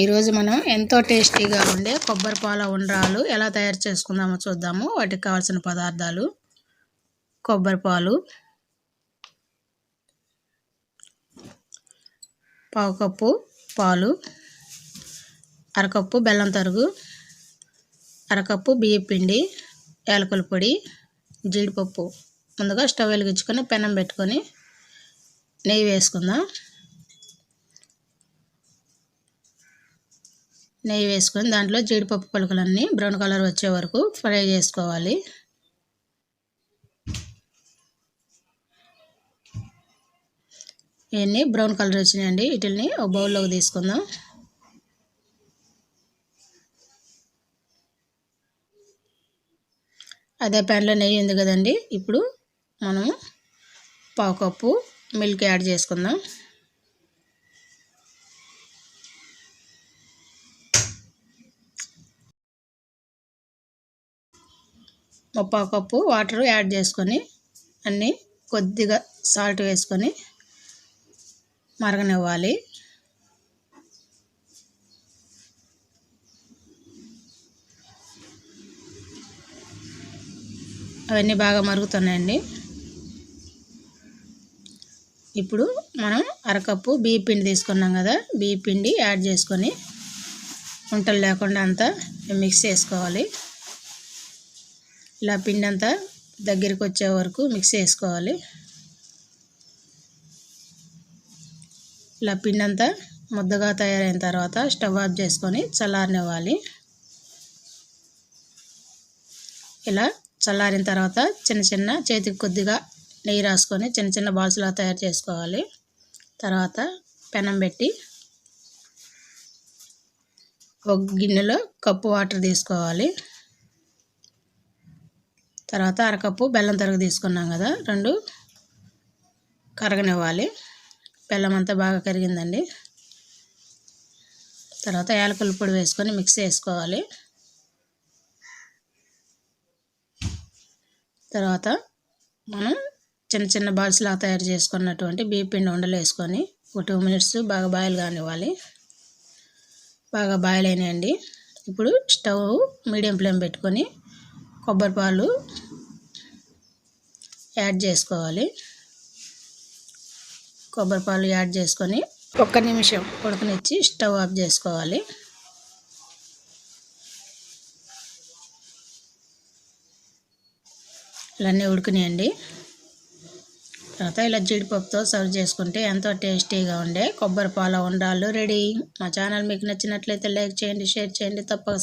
ఈరోజు మనం ఎంతో టేస్టీగా ఉండే కొబ్బరి పాల ఉండ్రాలు ఎలా తయారు చేసుకుందామో చూద్దాము. వాటికి కావాల్సిన పదార్థాలు కొబ్బరి పాలు పావు కప్పు పాలు అరకప్పు బెల్లం తరుగు అరకప్పు బియ్య పిండి యాలకుల పొడి జీడిపప్పు. ముందుగా స్టవ్ వెలిగించుకొని పెనం పెట్టుకొని నెయ్యి వేసుకుందాం. నెయ్యి వేసుకొని దాంట్లో జీడిపప్పు పలుకులన్నీ బ్రౌన్ కలర్ వచ్చే వరకు ఫ్రై చేసుకోవాలి. ఇవన్నీ బ్రౌన్ కలర్ వచ్చినాయండి. వీటిని ఒక బౌల్లోకి తీసుకుందాం. అదే ప్యాన్లో నెయ్యి ఉంది కదండి. ఇప్పుడు మనము పావు కప్పు మిల్క్ యాడ్ చేసుకుందాం. ముప్పా కప్పు వాటర్ యాడ్ చేసుకొని అన్నీ కొద్దిగా సాల్ట్ వేసుకొని మరగనివ్వాలి. అవన్నీ బాగా మరుగుతున్నాయండి. ఇప్పుడు మనం అరకప్పు బియ్య పిండి తీసుకున్నాం కదా బియ్య పిండి యాడ్ చేసుకొని వంటలు లేకుండా అంతా మిక్స్ చేసుకోవాలి. ఇలా పిండి అంతా దగ్గరికి వచ్చే వరకు మిక్స్ చేసుకోవాలి. ఇలా పిండి అంతా ముద్దగా తయారైన తర్వాత స్టవ్ ఆఫ్ చేసుకొని చల్లారనివ్వాలి. ఇలా చల్లారిన తర్వాత చిన్న చిన్న చేతికి కొద్దిగా నెయ్యి రాసుకొని చిన్న చిన్న బాల్స్లా తయారు చేసుకోవాలి. తర్వాత పెనం పెట్టి ఒక గిన్నెలో కప్పు వాటర్ తీసుకోవాలి. తర్వాత అరకప్పు బెల్లం తరుగు తీసుకున్నాం కదా రెండు కరగనివ్వాలి. బెల్లం అంతా బాగా కరిగిందండి. తర్వాత యాలకుల పొడి వేసుకొని మిక్స్ చేసుకోవాలి. తర్వాత మనం చిన్న చిన్న బాల్స్లా తయారు చేసుకున్నటువంటి బియ్య పిండి ఉండలు వేసుకొని ఒక టూ మినిట్స్ బాగా బాయిల్ కానివ్వాలి. బాగా బాయిల్ అయినాయండి. ఇప్పుడు స్టవ్ మీడియం ఫ్లేమ్ పెట్టుకొని కొబ్బరి పాలు యాడ్ చేసుకోవాలి. కొబ్బరి పాలు యాడ్ చేసుకొని ఒక్క నిమిషం ఉడకనిచ్చి స్టవ్ ఆఫ్ చేసుకోవాలి. ఇలానే ఉడికినాయండి. తర్వాత ఇలా జీడిపప్పుతో సర్వ్ చేసుకుంటే ఎంతో టేస్టీగా ఉండే కొబ్బరి పాల ఉండాలు రెడీ. మా ఛానల్ మీకు నచ్చినట్లయితే లైక్ చేయండి షేర్ చేయండి తప్పక